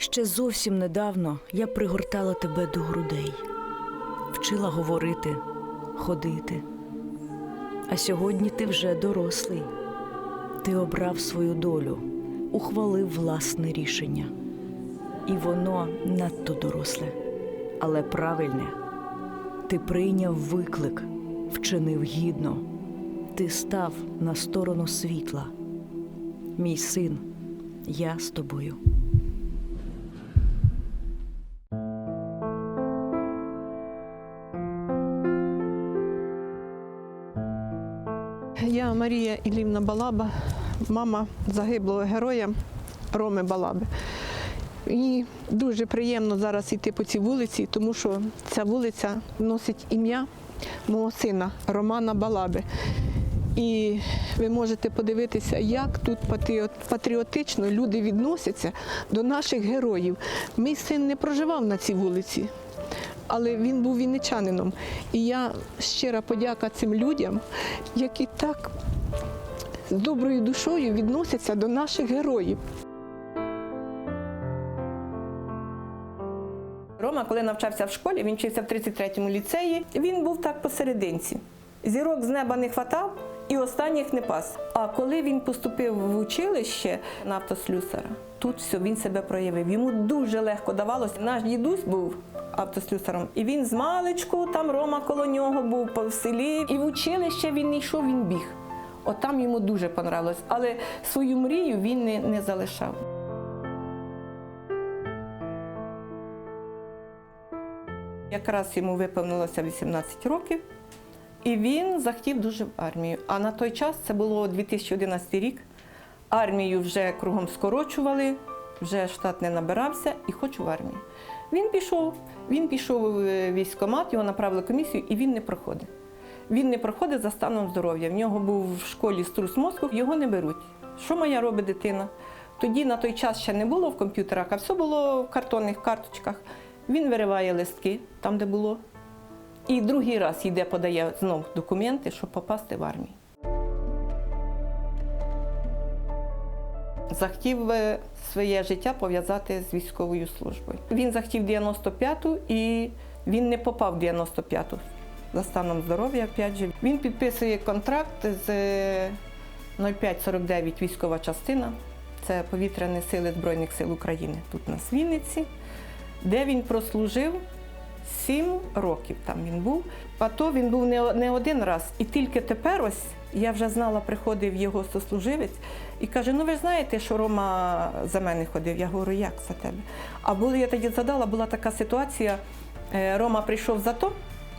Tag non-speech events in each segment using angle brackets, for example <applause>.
Ще зовсім недавно я пригортала тебе до грудей, вчила говорити, ходити. А сьогодні ти вже дорослий. Ти обрав свою долю, ухвалив власне рішення. І воно надто доросле, але правильне. Ти прийняв виклик, вчинив гідно. Ти став на сторону світла. Мій син, я з тобою. Ілівна Балаба, мама загиблого героя Роми Балаби. І дуже приємно зараз йти по цій вулиці, тому що ця вулиця носить ім'я мого сина Романа Балаби. І ви можете подивитися, як тут патріотично люди відносяться до наших героїв. Мій син не проживав на цій вулиці, але він був вінничанином. І я щира подяка цим людям, які так з доброю душою відносяться до наших героїв. Рома, коли навчався в школі, він вчився в 33-му ліцеї, він був так посерединці. Зірок з неба не хватав і останніх не пас. А коли він поступив в училище на автослюсара, тут все, він себе проявив. Йому дуже легко давалося. Наш дідусь був автослюсаром, і він з маличку, там Рома коло нього був по селі. І в училище він не йшов, він біг. От там йому дуже понравилось. Але свою мрію він не, не залишав. Якраз йому виповнилося 18 років, і він захотів дуже в армію. А на той час це було 2011 рік. Армію вже кругом скорочували, вже штат не набирався і хочу в армію. Він пішов, він пішов в військкомат, його направили комісію, і він не проходить. Він не проходить за станом здоров'я. В нього був в школі струс мозку, його не беруть. Що моя робить дитина? Тоді на той час ще не було в комп'ютерах, а все було в картонних карточках. Він вириває листки там, де було. І другий раз йде, подає знов документи, щоб попасти в армію. Захотів своє життя пов'язати з військовою службою. Він захотів 95-ту і він не попав в 95-ту за станом здоров'я. Опять же. Він підписує контракт з е, 0549 військова частина. Це повітряні сили Збройних сил України тут на Вінниці, де він прослужив сім років. Там він був. А то він був не, не один раз. І тільки тепер ось я вже знала, приходив його сослуживець і каже: Ну ви ж знаєте, що Рома за мене ходив. Я говорю, як за тебе? А були, я тоді задала, була така ситуація. е, Рома прийшов за то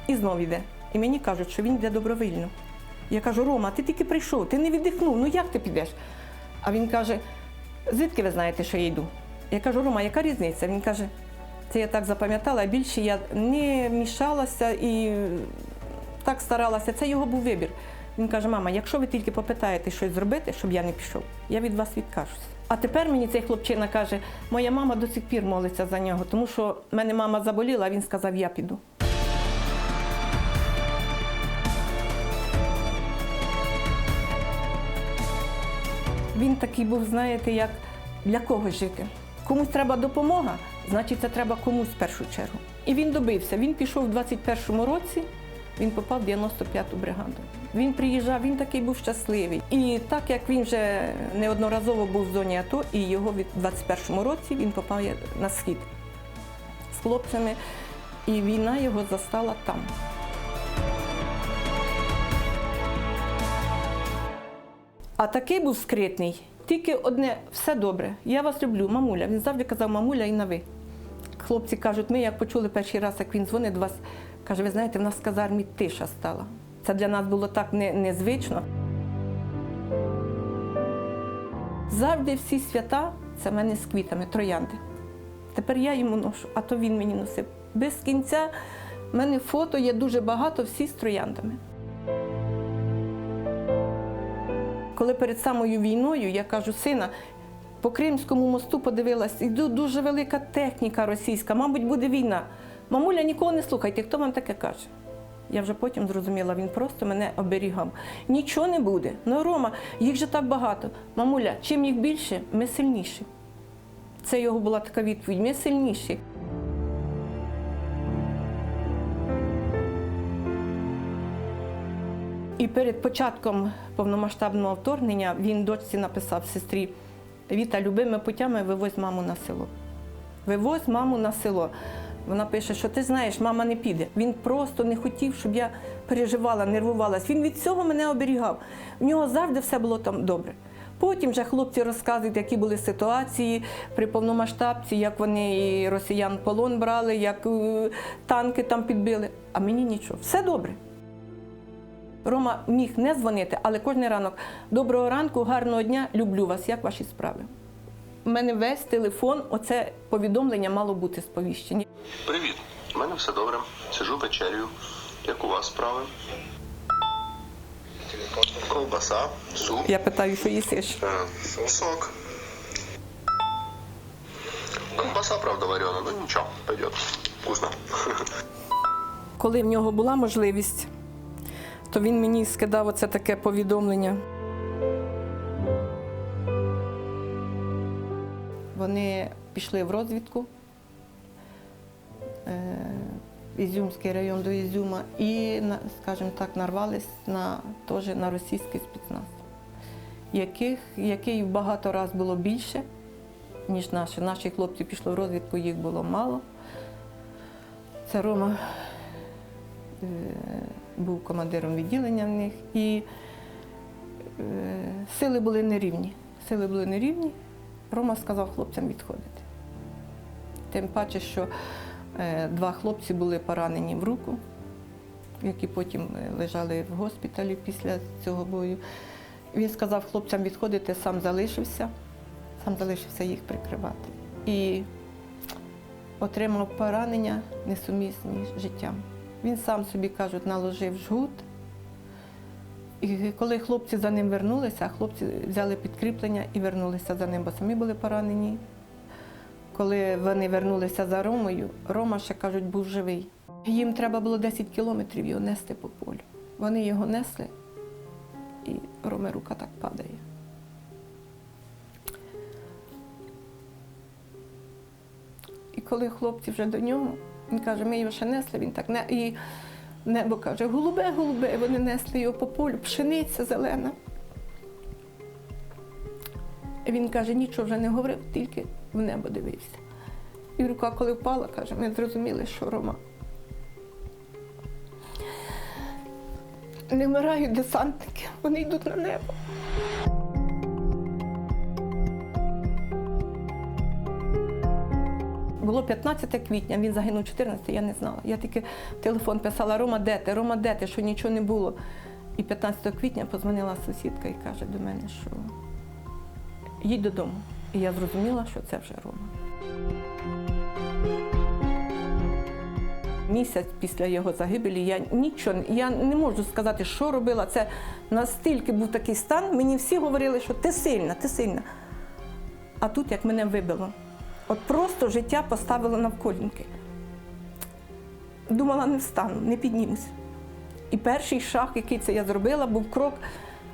і знов йде. І мені кажуть, що він йде добровільно. Я кажу, Рома, ти тільки прийшов, ти не віддихнув, ну як ти підеш? А він каже, звідки ви знаєте, що я йду? Я кажу, Рома, яка різниця? Він каже, це я так запам'ятала, а більше я не мішалася і так старалася. Це його був вибір. Він каже: мама, якщо ви тільки попитаєте щось зробити, щоб я не пішов, я від вас відкажусь. А тепер мені цей хлопчина каже, моя мама до сих пір молиться за нього, тому що в мене мама заболіла, а він сказав, я піду. Такий був, знаєте, як для когось жити. Комусь треба допомога, значить, це треба комусь в першу чергу. І він добився. Він пішов у 21-му році, він попав в 95-ту бригаду. Він приїжджав, він такий був щасливий. І так як він вже неодноразово був в зоні АТО, і його від 21-му році він попав на схід з хлопцями, і війна його застала там. А такий був скритний. Тільки одне, все добре. Я вас люблю, мамуля. Він завжди казав мамуля і на ви. Хлопці кажуть, ми як почули перший раз, як він дзвонить до вас, каже, ви знаєте, в нас в казармі тиша стала. Це для нас було так не- незвично. Завжди всі свята це в мене з квітами, троянди. Тепер я йому ношу, а то він мені носив. Без кінця в мене фото є дуже багато, всі з трояндами. Коли перед самою війною я кажу, сина, по Кримському мосту подивилась, і дуже велика техніка російська, мабуть, буде війна. Мамуля, нікого не слухайте, хто вам таке каже? Я вже потім зрозуміла, він просто мене оберігав. Нічого не буде. Ну, Рома, їх же так багато. Мамуля, чим їх більше, ми сильніші. Це його була така відповідь. Ми сильніші. І перед початком повномасштабного вторгнення він дочці написав сестрі: Віта, любими путями вивозь маму на село. Вивозь маму на село. Вона пише, що ти знаєш, мама не піде. Він просто не хотів, щоб я переживала, нервувалась. Він від цього мене оберігав. В нього завжди все було там добре. Потім вже хлопці розказують, які були ситуації при повномасштабці, як вони росіян полон брали, як е, танки там підбили. А мені нічого. Все добре. Рома міг не дзвонити, але кожен ранок доброго ранку, гарного дня, люблю вас. Як ваші справи? У мене весь телефон, оце повідомлення мало бути сповіщення. Привіт, у мене все добре. Сижу вечерю. Як у вас справи? Ковбаса, суп, Я питаю, що їсиш? е, сок. Ковбаса, правда, варена, ну нічого, пойдет. Вкусно. <laughs> Коли в нього була можливість, то він мені скидав оце таке повідомлення. Вони пішли в розвідку. е, Ізюмський район до Ізюма і, скажімо так, нарвались на, теж на російський спецназ, яких, який багато разів було більше, ніж наші. Наші хлопці пішли в розвідку, їх було мало. Це Рома е, був командиром відділення в них, і е, сили були нерівні. Сили були нерівні. Рома сказав хлопцям відходити. Тим паче, що е, два хлопці були поранені в руку, які потім е, лежали в госпіталі після цього бою. Він сказав хлопцям відходити, сам залишився, сам залишився їх прикривати. І отримав поранення несумісні з життям. Він сам собі, кажуть, наложив жгут. І коли хлопці за ним вернулися, хлопці взяли підкріплення і вернулися за ним, бо самі були поранені. Коли вони вернулися за Ромою, Рома ще кажуть, був живий. Їм треба було 10 кілометрів його нести по полю. Вони його несли, і Роми рука так падає. І коли хлопці вже до нього, він каже, ми його ще несли, він так не і небо каже, голубе, голубе, вони несли його по полю, пшениця зелена. Він каже, нічого вже не говорив, тільки в небо дивився. І рука, коли впала, каже, ми зрозуміли, що Рома. Не вмирають десантники, вони йдуть на небо. Було 15 квітня, він загинув 14, я не знала. Я тільки телефон писала Рома, де ти? Рома, де ти? Що нічого не було. І 15 квітня позвонила сусідка і каже до мене, що їдь додому. І я зрозуміла, що це вже Рома. Місяць після його загибелі я нічого, я не можу сказати, що робила. Це настільки був такий стан. Мені всі говорили, що ти сильна, ти сильна. А тут як мене вибило. От просто життя поставило навколінки. Думала, не встану, не піднімусь. І перший шаг, який це я зробила, був крок,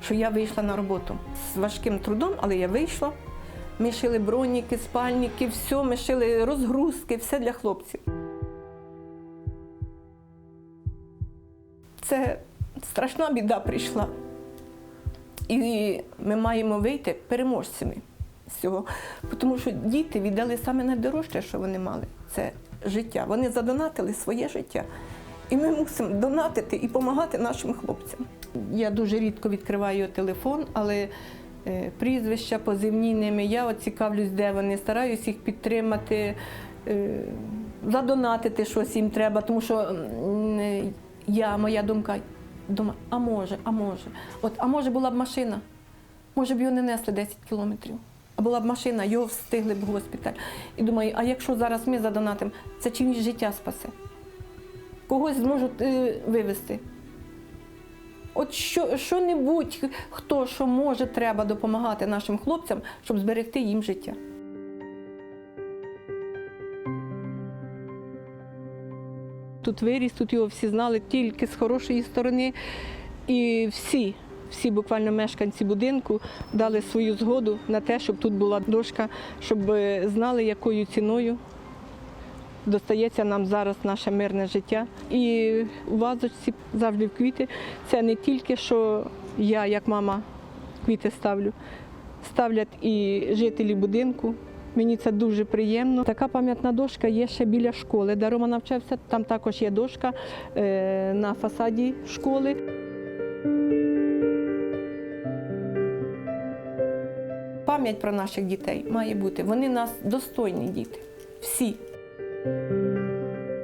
що я вийшла на роботу з важким трудом, але я вийшла. Ми шили броніки, спальники, все, ми шили розгрузки, все для хлопців. Це страшна біда прийшла. І ми маємо вийти переможцями з цього. Тому що діти віддали саме найдорожче, що вони мали це життя. Вони задонатили своє життя. І ми мусимо донатити і допомагати нашим хлопцям. Я дуже рідко відкриваю телефон, але е, прізвища, позивні ними, я цікавлюсь, де вони, стараюсь їх підтримати, е, задонатити щось їм треба, тому що е, я, моя думка, думаю, а може, а може. От, а може була б машина, може б його не несли 10 кілометрів. Була б машина, його встигли б в госпіталь. І думаю, а якщо зараз ми задонатимо, це чимось життя спасе. Когось зможуть е, вивезти. От що, що-небудь, хто що може, треба допомагати нашим хлопцям, щоб зберегти їм життя. Тут виріс, тут його всі знали тільки з хорошої сторони. І всі, всі буквально мешканці будинку дали свою згоду на те, щоб тут була дошка, щоб е, знали, якою ціною достається нам зараз наше мирне життя. І у вазочці завжди в квіти. Це не тільки що я, як мама, квіти ставлю, ставлять і жителі будинку. Мені це дуже приємно. Така пам'ятна дошка є ще біля школи, де Рома навчався. Там також є дошка е, на фасаді школи. Пам'ять про наших дітей має бути. Вони нас достойні діти. Всі.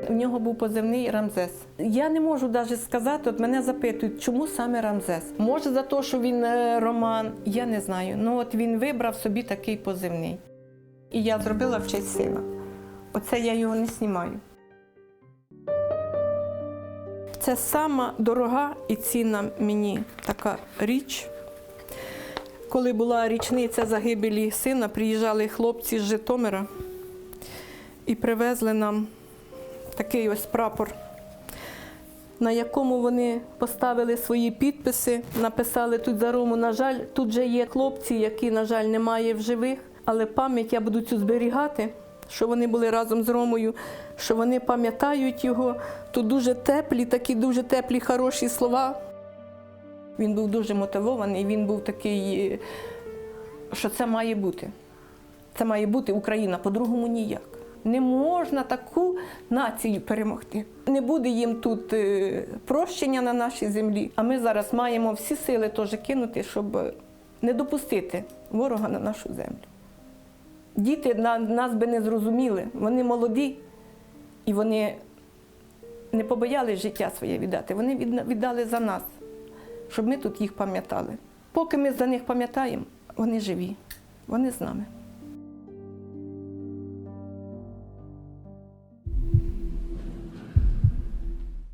У нього був позивний Рамзес. Я не можу навіть сказати, от мене запитують, чому саме Рамзес? Може, за те, що він е, роман, я не знаю. Ну от він вибрав собі такий позивний. І я зробила в честь сина. Оце я його не знімаю. Це сама дорога і цінна мені така річ. Коли була річниця загибелі сина, приїжджали хлопці з Житомира і привезли нам такий ось прапор, на якому вони поставили свої підписи, написали тут за Рому. На жаль, тут же є хлопці, які, на жаль, немає в живих, але пам'ять я буду цю зберігати, що вони були разом з Ромою, що вони пам'ятають його. Тут дуже теплі, такі дуже теплі, хороші слова. Він був дуже мотивований, він був такий, е, що це має бути. Це має бути Україна, по-другому ніяк. Не можна таку націю перемогти. Не буде їм тут е, прощення на нашій землі. А ми зараз маємо всі сили теж кинути, щоб не допустити ворога на нашу землю. Діти на- нас би не зрозуміли, вони молоді і вони не побоялись життя своє віддати. Вони віддали за нас, щоб ми тут їх пам'ятали. Поки ми за них пам'ятаємо, вони живі, вони з нами.